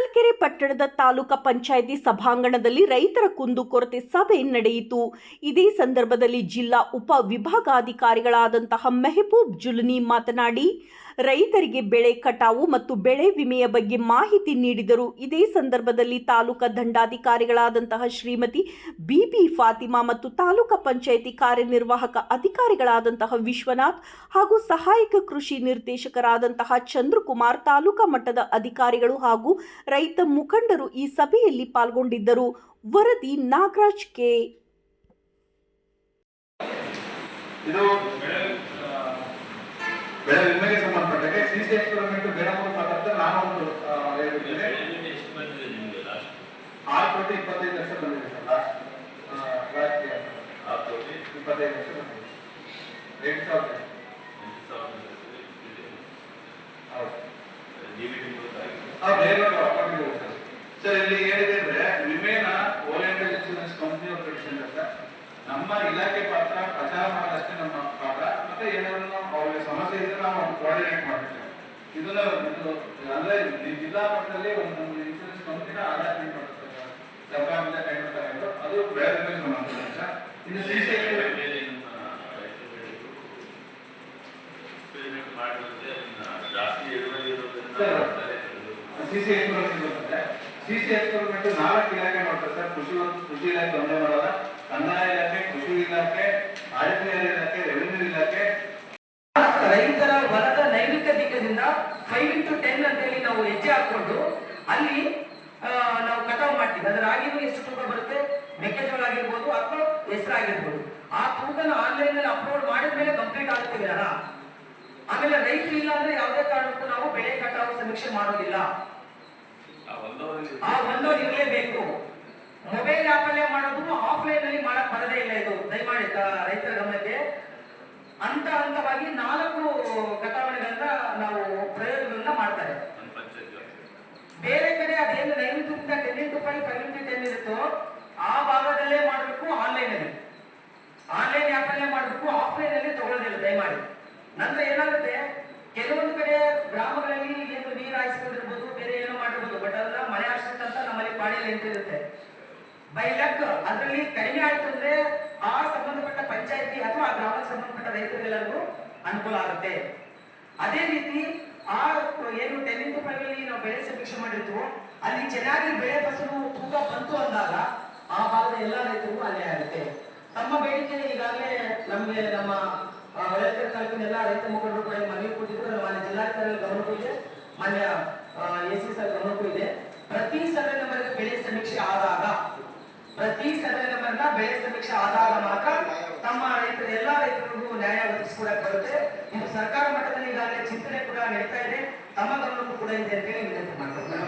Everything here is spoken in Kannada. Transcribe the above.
ಹೊಳಲ್ಕೆರೆ ಪಟ್ಟಣದ ತಾಲೂಕಾ ಪಂಚಾಯಿತಿ ಸಭಾಂಗಣದಲ್ಲಿ ರೈತರ ಕುಂದುಕೊರತೆ ಸಭೆ ನಡೆಯಿತು. ಇದೇ ಸಂದರ್ಭದಲ್ಲಿ ಜಿಲ್ಲಾ ಉಪ ವಿಭಾಗಾಧಿಕಾರಿಗಳಾದಂತಹ ಮೆಹಬೂಬ್ ಜುಲ್ನಿ ಮಾತನಾಡಿ, ರೈತರಿಗೆ ಬೆಳೆ ಕಟಾವು ಮತ್ತು ಬೆಳೆ ವಿಮೆಯ ಬಗ್ಗೆ ಮಾಹಿತಿ ನೀಡಿದರು. ಇದೇ ಸಂದರ್ಭದಲ್ಲಿ ತಾಲೂಕ ದಂಡಾಧಿಕಾರಿಗಳಾದಂತಹ ಶ್ರೀಮತಿ ಬಿಪಿ ಫಾತಿಮಾ ಮತ್ತು ತಾಲೂಕಾ ಪಂಚಾಯಿತಿ ಕಾರ್ಯನಿರ್ವಾಹಕ ಅಧಿಕಾರಿಗಳಾದಂತಹ ವಿಶ್ವನಾಥ್ ಹಾಗೂ ಸಹಾಯಕ ಕೃಷಿ ನಿರ್ದೇಶಕರಾದಂತಹ ಚಂದ್ರಕುಮಾರ್ ತಾಲೂಕಾ ಮಟ್ಟದ ಅಧಿಕಾರಿಗಳು ಹಾಗೂ ರೈತ ಮುಖಂಡರು ಈ ಸಭೆಯಲ್ಲಿ ಪಾಲ್ಗೊಂಡಿದ್ದರು. ವರದಿ ನಾಗರಾಜ್ ಕೆ. ಇದು ಬೆಳೆ ವಿಮೆಗೆ ಸಂಬಂಧಪಟ್ಟಂಗೆ ಸಿ ಸಿ ಎಕ್ಸ್ಪೆರಿಮೆಂಟ್ ಬೇರೆ ಮಾತಾಡ್ತಾರೆ ನಾನು ಒಂದು ಆ, ಹೇಳ್ಬಿಟ್ಟಿದ್ದೇನೆ ಎಷ್ಟು ಬಂದಿದೆ ನಿಮ್ಗೆ ಲಾಸ್ಟ್ ಆರು ಕೋಟಿ ಇಪ್ಪತ್ತೈದು ಲಕ್ಷ ಬಂದಿದೆ ಸರ್ ಲಾಸ್ಟ್ ಲಾಸ್ಟ್ ಇಯರ್ ಆ ಕೋಟಿ? ಇಪ್ಪತ್ತೈದು ಲಕ್ಷ ಬಂದಿದೆ. ಎಂಟು ಸಾವಿರ ಎಂಟು ಹೌದು ಡಿವಿಡಿ ಗೊತ್ತಾಗಿದೆ ಆ, ಬೇರೆ ಅಕೌಂಟ್ ಇದೆ ಸರ್ ಇಲ್ಲಿ ಹೇಳಿದ್ರೆ ಅಂದ್ರೆ ವಿಮೆನ ಓರಿಯೆಂಟಲ್ ಇನ್ಶೂರೆನ್ಸ್ ಕಂಪ್ನಿ ಅವ್ರು ಅಂತ ನಮ್ಮ ಇಲಾಖೆ ಪಾತ್ರ ಪ್ರಚಾರ ಮಾಡೋದಷ್ಟೇ ನಮ್ಮ ಪಾತ್ರ ಮತ್ತೆ ಏನಾದ್ರು ಅವ್ರಿಗೆ ಸಮಸ್ಯೆ ಇದ್ರೆ ನಾವು ಕೋಆರ್ಡಿನೇಟ್ ಮಾಡ್ತೇವೆ ಇದನ್ನ ಇದು ಅಂದ್ರೆ ಜಿಲ್ಲಾ ಮಟ್ಟದಲ್ಲಿ ಒಂದು ಇನ್ಶೂರೆನ್ಸ್ ಕಂಪ್ನಿನ ಆಧಾರ ಮಾಡ್ತಾರೆ ಸರ್. ಸರ್ಕಾರದಿಂದ ಅದು ಬೆಳೆ ವಿಮೆಗೆ ಸಂಬಂಧಪಟ್ಟಿದೆ ಸರ್ ಇದು ಸಿ ಸಿ ಮೇಲೆ ನಮ್ಮ ರೈತರು ಹೇಳಿದ್ರು ಎಕ್ಸ್ಪೆರಿಮೆಂಟ್ ಮಾಡಿದ್ರೆ ಅದನ್ನ ಜಾಸ್ತಿ. ಮಾಡ್ತಾರೆ. ಸಿ ಸಿ ನಾಲ್ಕು ಇಲಾಖೆ ಮಾಡ್ತಾರೆ ಸರ್. ಕೃಷಿ ಕೃಷಿ ಇಲಾಖೆ, ಒಂದೇ ಮಾಡಲ್ಲ ಕಂದಾಯ ಇಲಾಖೆ, ಕೃಷಿ ಇಲಾಖೆ ಆಡಳಿತ ಇಲಾಖೆ, ರೆವಿನ್ಯೂ ಇಲಾಖೆ. ರೈತರ ಹೊಲದ ದಿಕ್ಕದಿಂದ ಫೈವ್ ಇಂಟು ಟೆನ್ ಅಂತ ಹೇಳಿ ನಾವು ಹೆಜ್ಜೆ ಹಾಕೊಂಡು ಅಲ್ಲಿ ನಾವು ಕಟಾವು ಮಾಡ್ತೀವಿ. ಅದರ ರಾಗಿನೂ ಎಷ್ಟು ತೂಕ ಬರುತ್ತೆ? ಮೆಕ್ಕೆಜೋಳ ಆಗಿರ್ಬೋದು ಅಥವಾ ಹೆಸರಾಗಿರ್ಬೋದು ಆ ತೂಕನ ಆನ್ಲೈನ್ನಲ್ಲಿ ಅಪ್ಲೋಡ್ ಮಾಡಿದ ಮೇಲೆ ಕಂಪ್ಲೀಟ್ ಆಗುತ್ತೆ ಆಮೇಲೆ ರೈತರು ಇಲ್ಲ ಅಂದ್ರೆ ಯಾವುದೇ ಕಾರಣಕ್ಕೂ ನಾವು ಬೆಳೆ ಕಟಾವು ಸಮೀಕ್ಷೆ ಮಾಡೋದಿಲ್ಲ. ಆ ಆ ಇರಲೇಬೇಕು ಮೊಬೈಲ್ ಆಪ್ ಅಲ್ಲೇ ಮಾಡೋದು ಆಫ್ಲೈನ್ ಅಲ್ಲಿ ಮಾಡಕ್ ಬರದೇ ಇಲ್ಲ ಇದು. ದಯಮಾಡಿ ರೈತರ ಗಮನಕ್ಕೆ. ಹಂತ ಹಂತವಾಗಿ ನಾಲ್ಕು ಕಥಾವಣೆಗಳನ್ನ ನಾವು ಪ್ರಯೋಗಗಳನ್ನ ಮಾಡ್ತಾರೆ. ಬೇರೆ ಕಡೆ ಅದೇನು ನೈಋತ್ಯದಿಂದ ten into five five into ten ಇರುತ್ತೋ, ಆ ಭಾಗದಲ್ಲೇ ಮಾಡಬೇಕು ಆನ್ಲೈನ್ ಅಲ್ಲಿ ಆನ್ಲೈನ್ ಆಪ್ ಅಲ್ಲೇ ಮಾಡಬೇಕು ಆಫ್ಲೈನ್ ಅಲ್ಲಿ ತಗೊಳ್ಳೋದಿಲ್ಲ, ದಯಮಾಡಿ. ನಂತರ ಏನಾಗುತ್ತೆ? ಕೆಲವೊಂದು ಕಡೆ ಗ್ರಾಮಗಳಲ್ಲಿ ಇರುತ್ತೆ ಬೈ ಲಕ್ ಅದರಲ್ಲಿ ಕಡಿಮೆ ಆಯ್ತು ಅಂದ್ರೆ ಆ ಸಂಬಂಧಪಟ್ಟ ಪಂಚಾಯತಿ ಅಥವಾ ಆ ಗ್ರಾಮಕ್ಕೆ ಸಂಬಂಧಪಟ್ಟ ರೈತರಿಗೆಲ್ಲರಿಗೂ ಅನುಕೂಲ ಆಗುತ್ತೆ. ಅದೇ ರೀತಿ ಆ ಏನು ಟೆನ್ ಇಂಟು ಫೈವ್ ಅಲ್ಲಿ ನಾವು ಬೆಳೆ ಸಮೀಕ್ಷೆ ಮಾಡಿರ್ತೀವೋ, ಅಲ್ಲಿ ಚೆನ್ನಾಗಿ ಬೆಳೆ ಫಸಲು ತೂಕ ಬಂತು ಅಂದಾಗ ಆ ಭಾಗದ ಎಲ್ಲ ರೈತರಿಗೂ ಅಲ್ಲೇ ಆಗುತ್ತೆ. ತಮ್ಮ ಬೇಡಿಕೆ ಈಗಾಗಲೇ ನಮಗೆ ನಮ್ಮ ಹೊಳಲ್ಕೆರೆ ತಾಲೂಕಿನ ಎಲ್ಲ ರೈತ ಮುಖಂಡರು ಕೂಡ ಮನವಿ ಕೊಟ್ಟಿದ್ರು. ಮಾನ್ಯ ಜಿಲ್ಲಾಧಿಕಾರಿಗಳ ಗಮನಕ್ಕೂ ಇದೆ. ಮಾನ್ಯ ಎ ಸಿ ಸರ್ ಗಮನಕ್ಕೂ ಇದೆ. ಪ್ರತಿ ಸಭೆ ನಂಬರ್ ಬೆಳೆ ಸಮೀಕ್ಷೆ ಆದಾಗ, ಪ್ರತಿ ಸರ್ವೆ ನಂಬರ್ನ ಬೆಳೆ ಸಮೀಕ್ಷೆ ಆದಾಗ ಮಾತ್ರ ತಮ್ಮ ರೈತರ, ಎಲ್ಲಾ ರೈತರಿಗೂ ನ್ಯಾಯ ಒದಗಿಸಿಕೊಡಕ್ ಬರುತ್ತೆ ಇದು ಸರ್ಕಾರ ಮಟ್ಟದಲ್ಲಿ ಈಗಾಗಲೇ ಚಿಂತನೆ ಕೂಡ ನಡೀತಾ ಇದೆ. ತಮ್ಮ ಗಮನಕ್ಕೂ ಕೂಡ ಇದೆ ಅಂತ ಹೇಳಿ ವಿನಂತಿ ಮಾಡ್ತಾರೆ